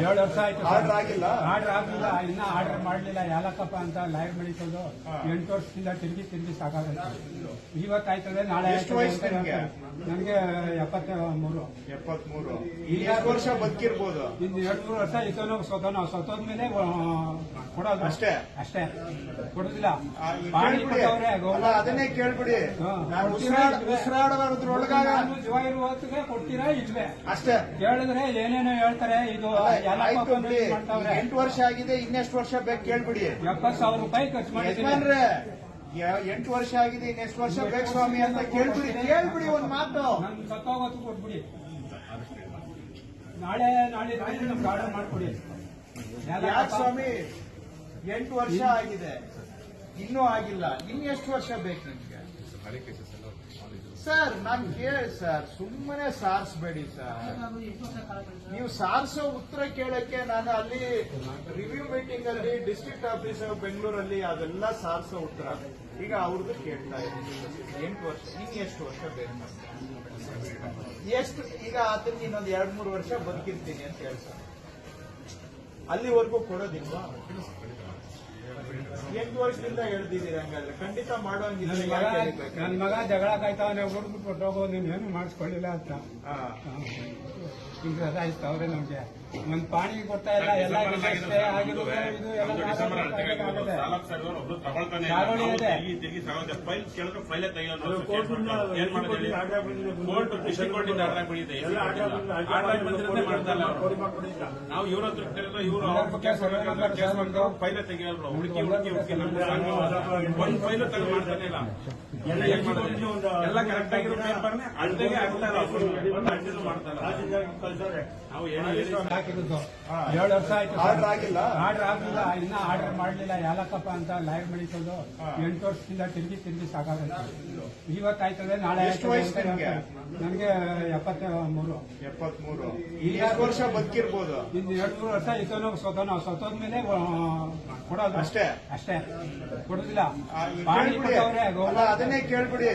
ಏಳು ವರ್ಷ ಆಯ್ತು ಆರ್ಡರ್ ಆಗಿಲ್ಲ? ಆರ್ಡರ್ ಆಗಿಲ್ಲ ಇನ್ನ ಆರ್ಡರ್ ಮಾಡ್ಲಿಲ್ಲ. ಯಾಲಕ್ಕಪ್ಪ ಅಂತ ಲಾಯರ್ ಮಾಡಿಸೋದು. ಎಂಟು ವರ್ಷದಿಂದ ತಿರುಗಿ ತಿರುಗಿ ಸಾಕಾಗಲ್ಲ ಇವತ್ತಾಯ್ತದೆ ನಾಳೆ. ನನಗೆ ಎಪ್ಪತ್ತ ಮೂರು ಎಪ್ಪತ್ಮೂರು. ಈಗ ವರ್ಷ ಬದುಕಿರ್ಬೋದು? ಇನ್ನು ಎರಡು ಮೂರು ವರ್ಷ ಇತನೋ ಸೊತನೋ. ಸೊತೋದ್ಮೇಲೆ ಕೊಡೋದು. ಅಷ್ಟೇ? ಅಷ್ಟೇ. ಕೊಡುದಿಲ್ಲ. ಅದನ್ನೇ ಕೇಳ್ಬಿಡಿ. ಉಸಿರಾಡೋದ್ರೊಳಗಾಗ ಜೀವ ಇರುವ ಹೊತ್ತಿಗೆ ಕೊಡ್ತೀರಾ ಇಲ್ವೇ? ಅಷ್ಟೇ. ಕೇಳಿದ್ರೆ ಏನೇನೋ ಹೇಳ್ತಾರೆ ಇದು ಎಂಟು ವರ್ಷ ಆಗಿದೆ ಇನ್ನೆಷ್ಟು ವರ್ಷ ಬೇಕು ಕೇಳ್ಬಿಡಿ. ಎಪ್ಪತ್ತು ಸಾವಿರ ರೂಪಾಯಿ ಖರ್ಚು ಮಾಡಿದ್ರೆ ಎಂಟು ವರ್ಷ ಆಗಿದೆ ಇನ್ನೆಷ್ಟು ವರ್ಷ ಬೇಕು ಸ್ವಾಮಿ ಅಂತ ಕೇಳ್ಬಿಡಿ ಕೇಳ್ಬಿಡಿ ಒಂದ್ ಮಾತು. ನಮ್ಗೆ ಸತ್ತೋಗೋತ್ತು ಕೊಟ್ಬಿಡಿ. ನಾಳೆ ನಾಳೆ ನಾಳೆ ನಮ್ಗೆ ಆರ್ಡರ್ ಮಾಡ್ಕೊಡಿ. ಯಾಕೆ ಸ್ವಾಮಿ? ಎಂಟು ವರ್ಷ ಆಗಿದೆ. ಇನ್ನೂ ಆಗಿಲ್ಲ. ಇನ್ನೆಷ್ಟು ವರ್ಷ ಬೇಕು ನಿಮ್ಗೆ? ಸರ್ ನಾನು ಕೇಳಿ ಸರ್ ಸುಮ್ಮನೆ ಸಾರಿಸ್ಬೇಡಿ ಸರ್ ನೀವು ಸಾರಿಸೋ ಉತ್ತರ ಕೇಳಕ್ಕೆ ನಾನು ಅಲ್ಲಿ ರಿವ್ಯೂ ಮೀಟಿಂಗ್ ಅಲ್ಲಿ ಡಿಸ್ಟ್ರಿಕ್ಟ್ ಆಫೀಸ್ ಬೆಂಗಳೂರಲ್ಲಿ ಅದೆಲ್ಲ ಸಾರಿಸೋ ಉತ್ತರ. ಈಗ ಅವ್ರದ್ದು ಕೇಳ್ತಾ ಇದ್ದೀನಿ. ಎಂಟು ವರ್ಷ, ಇನ್ನು ಎಷ್ಟು ವರ್ಷ ಬೇರೆ ಎಷ್ಟು, ಈಗ ಅದನ್ನ ಇನ್ನೊಂದು ಎರಡ್ ಮೂರು ವರ್ಷ ಬದುಕಿರ್ತೀನಿ ಅಂತ ಹೇಳ್ತಾರೆ. ಅಲ್ಲಿವರೆಗೂ ಕೊಡೋದಿಲ್ವಾ? ಎಂಟು ವರ್ಷದಿಂದ ಹೇಳ್ತಿದ್ದೀರಿ ಹಂಗಾದ್ರೆ ಖಂಡಿತ ಮಾಡೋಂಗಿದ್ರೆ ನನ್ನ ಮಗ ಯಾಕೆ ಹೇಳಿಬೇಕು? ನನ್ನ ಮಗ ಜಗಳ ಕಾಯ್ತಾವನೆ ಹುಡುಗ್ಬಿಟ್ಟು ಹೊಟ್ಟೋಗೋ ನೀನು ಏನು ಮಾಡಿಸ್ಕೊಳ್ಳಿಲ್ಲ ಅಂತ. ಈಗ ಅವ್ರೆ ನಮ್ಗೆ ಒಂದ್ ಪಾಣಿ ಕೊಡ್ತಾ ಇಲ್ಲ ಎಲ್ಲ ಅಷ್ಟೇ ಆಗಿರೋದು ಇದು ಎಲ್ಲ ಡಿಸೆಂಬರ್ ಆಗುತ್ತೆ. ಸಾಲಕ್ಕೆ ಸರಿದವ್ರು ಒಬ್ರು ತಗೊಳ್ತಾನೆ ಇಲ್ಲ. ಸಾಗುವಳಿ ನಾವು ಇದೆ. ತಿರುಗಿ ತಿರುಗಿ ಸಾಗೋದು ಫೈಲ್ ಕೇಳಿದ್ರೆ ಫೈಲೇ ತೆಗಿಯೋದು ಏನ್ ಮಾಡೋದು ಹೇಳಿ ಕೋರ್ಟ್ ಡಿಸ್ಟ್ರಿಕ್ಟ್ ಕೋರ್ಟ್ ಇಂದ ಆರ್ಡರ್ ಬಂದಿದೆ ಆರ್ಡರ್ ಬಂದಿರೋದೇ ಮಾಡ್ತಾ ಇಲ್ಲ ಅವ್ರು. ನಾವು ಇವ್ರ ಹತ್ರ ಕೇಳಿದ್ರೆ ಇವರು ಅವ್ರ ಬಗ್ಗೆ ಕೇಸ್ ಮಾಡ್ತಾರೆ, ಫೈಲೇ ತೆಗಿಯೋರು ಹುಡುಕಿ. ಒಂದ್ ಫೈಲು ತೆಗೆದು ಮಾಡ್ತಾನೆ ಇಲ್ಲ. ಏನ್ ಎಲ್ಲ ಕರೆಕ್ಟ್ ಆಗಿರೋ ಪೇಪರ್ನೇ ಅಳ್ತೆಗೆ ಆಗ್ತಾ ಇಲ್ಲ. ಅವ್ರು. ಒಂದು ಅಳ್ತೆನೂ ಮಾಡ್ತಾ ನಾವು ಏನು ಹೇಳಿ ಹಾಕಿದ್ದು. ಏಳು ವರ್ಷ ಆಯ್ತು. ಆರ್ಡರ್ ಆಗಿಲ್ಲ? ಆರ್ಡರ್ ಆಗಿಲ್ಲ ಇನ್ನ ಆರ್ಡರ್ ಮಾಡ್ಲಿಲ್ಲ. ಯಾಲಕ್ಕಪ್ಪ ಅಂತ ಲೈವ್ ಮಾಡಿಸೋದು. ಎಂಟು ವರ್ಷದಿಂದ ತಿರುಗಿ ತಿರುಗಿ ಸಾಕಾಗುತ್ತೆ. ಇವತ್ತಾಯ್ತದೆ ನಾಳೆ ಎಷ್ಟು ವಯಸ್ಸು ನನಗೆ ಎಪ್ಪತ್ತ ಮೂರು ವರ್ಷ ಬದುಕಿರ್ಬೋದು? ಇನ್ನು ಎರಡು ಮೂರು ವರ್ಷ ಇತನೋ ಸೊತನೋ ಸೊತೋದ್ಮೇಲೆ ಮೇಲೆ ಕೊಡೋದು. ಅಷ್ಟೇ? ಅಷ್ಟೇ. ಕೊಡುದಿಲ್ಲ. ಅದನ್ನೇ ಕೇಳ್ಬಿಡಿ.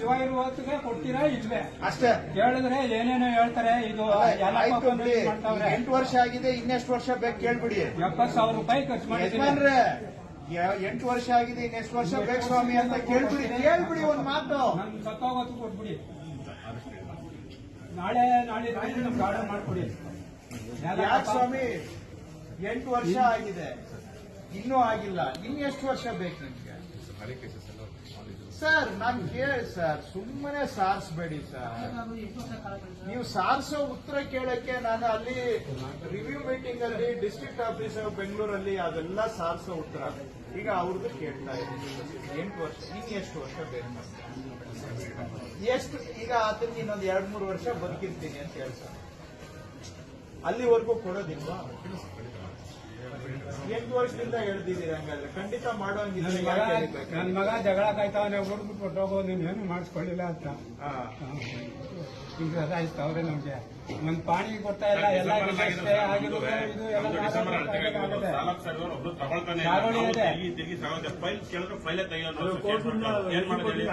ಜೀವ ಇರುವ ಹೊತ್ತಿಗೆ ಕೊಡ್ತೀರಾ ಇಲ್ವೇ? ಅಷ್ಟೇ. ಕೇಳಿದ್ರೆ ಏನೇನೋ ಹೇಳ್ತಾರೆ. ಇದು ಎಂಟು ವರ್ಷ ಆಗಿದೆ ಇನ್ನೆಷ್ಟು ವರ್ಷ ಬೇಕು ಕೇಳ್ಬಿಡಿ. ಎಪ್ಪತ್ತು ಸಾವಿರ ರೂಪಾಯಿ ಖರ್ಚು ಮಾಡಿದ್ರೆ ಎಂಟು ವರ್ಷ ಆಗಿದೆ ಇನ್ನೆಷ್ಟು ವರ್ಷ ಬೇಕು ಸ್ವಾಮಿ ಅಂತ ಕೇಳ್ಬಿಡಿ. ಕೇಳ್ಬಿಡಿ ಒಂದ್ ಮಾತು. ನಮ್ಗೆ ಸತ್ತೋಗೋತ್ತು ಕೊಟ್ಬಿಡಿ. ನಾಳೆ ನಾಳೆ ಆರ್ಡರ್ ಮಾಡ್ಕೊಡಿ. ಯಾಕೆ ಸ್ವಾಮಿ? ಎಂಟು ವರ್ಷ ಆಗಿದೆ. ಇನ್ನೂ ಆಗಿಲ್ಲ. ಇನ್ನು ಎಷ್ಟು ವರ್ಷ ಬೇಕು ನಿಮಗೆ? ಸರ್ ನಾನು ಕೇಳಿ ಸರ್ ಸುಮ್ಮನೆ ಸಾರಿಸ್ಬೇಡಿ ಸರ್. ನೀವು ಸಾರಿಸೋ ಉತ್ತರ ಕೇಳಕ್ಕೆ ನಾನು ಅಲ್ಲಿ ರಿವ್ಯೂ ಮೀಟಿಂಗ್ ಅಲ್ಲಿ ಡಿಸ್ಟ್ರಿಕ್ಟ್ ಆಫೀಸ್ ಬೆಂಗಳೂರಲ್ಲಿ ಅದೆಲ್ಲ ಸಾರಿಸೋ ಉತ್ತರ. ಈಗ ಅವ್ರದ್ದು ಕೇಳ್ತಾ ಇದ್ದೀನಿ. ಎಂಟು ವರ್ಷ ಇನ್ನು ಎಷ್ಟು ವರ್ಷ ಬೇಕು? ಎಷ್ಟು ಈಗ ಆತನ ಇನ್ನೊಂದು ಎರಡು ಮೂರು ವರ್ಷ ಬದುಕಿರ್ತೀನಿ ಅಂತ ಹೇಳ್ತಾರೆ. ಸರ್ ಅಲ್ಲಿವರೆಗೂ ಕೊಡೋದಿಲ್ವಾ? ಎಂಟು ವರ್ಷದಿಂದ ಹೇಳ್ತಿದ್ದೀರಿ ಹಂಗಾದ್ರೆ. ಖಂಡಿತ ಮಾಡೋಂಗಿದ್ರೆ ಯಾಕೆ ಹೇಳಿಬೇಕು? ನನ್ನ ಮಗ ಜಗಳ ಕಾಯ್ತಾವನೆ ಹುಡುಗ್ಬಿಟ್ಟು ಹೊಟ್ಟೋಗೋ ನೀನ್ ಏನು ಮಾಡಿಸ್ಕೊಳ್ಳಿಲ್ಲ ಅಂತ. ಹಾ. ಈಗ ಅವ್ರೆ ನಮ್ಗೆ. ಒಂದ್ ಪಾಣಿ ಕೊಡ್ತಾ ಇಲ್ಲ ಎಲ್ಲ ಅಷ್ಟೇ ಆಗಿರೋದು ಇದು ಎಲ್ಲ ಡಿಸೆಂಬರ್ ಆಗುತ್ತೆ. ಸಾಲಕ್ಕೆ ಸರಿದವ್ರು ಒಬ್ರು ತಗೊಳ್ತಾನೆ ಇಲ್ಲ. ಸಾಗುವಳಿ ನಾವು ಫೈಲ್ ಕೇಳಿದ್ರೆ ಫೈಲೇ ತೆಗಿಯೋದು ಏನ್ ಮಾಡೋದು ಹೇಳಿ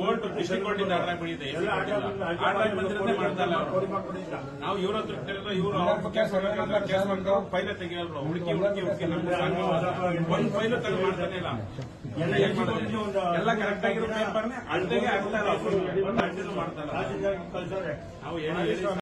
ಕೋರ್ಟ್ ಡಿಸ್ಟ್ರಿಕ್ಟ್ ಕೋರ್ಟ್ ಇಂದ ಆರ್ಡರ್ ಬಂದಿದೆ. ಆರ್ಡರ್ ಬಂದಿರೋದೇ ಮಾಡ್ತಾ ಇಲ್ಲ ಅವ್ರು. ನಾವು ಇವ್ರ ಹತ್ರ ಕೇಳಿದ್ರೆ ಇವರು ಅವ್ರ ಕೇಸ್ ಮಾಡ್ಕೊಂಡು ಫೈಲೇ ತೆಗಿಯೋರು ಹುಡುಕಿ ಹುಡುಕಿ ಹುಡುಕಿ ನಮ್ಗೆ ಸಾಕು. ಒಂದ್ ಫೈಲು ತೆಗೆದು ಮಾಡ್ತಾನೆ ಇಲ್ಲ ಎಲ್ಲ ಕರೆಕ್ಟ್ ಆಗಿರೋ ಪೇಪರ್ನೇ ಅಳ್ತೆಗೆ ಆಗ್ತಾ ಇಲ್ಲ ಅವ್ರು. ಒಂದು ಅಳ್ತೆನೂ ಮಾಡ್ತಾ ಇಲ್ಲ ನಾವು ಏನು ಹೇಳಿ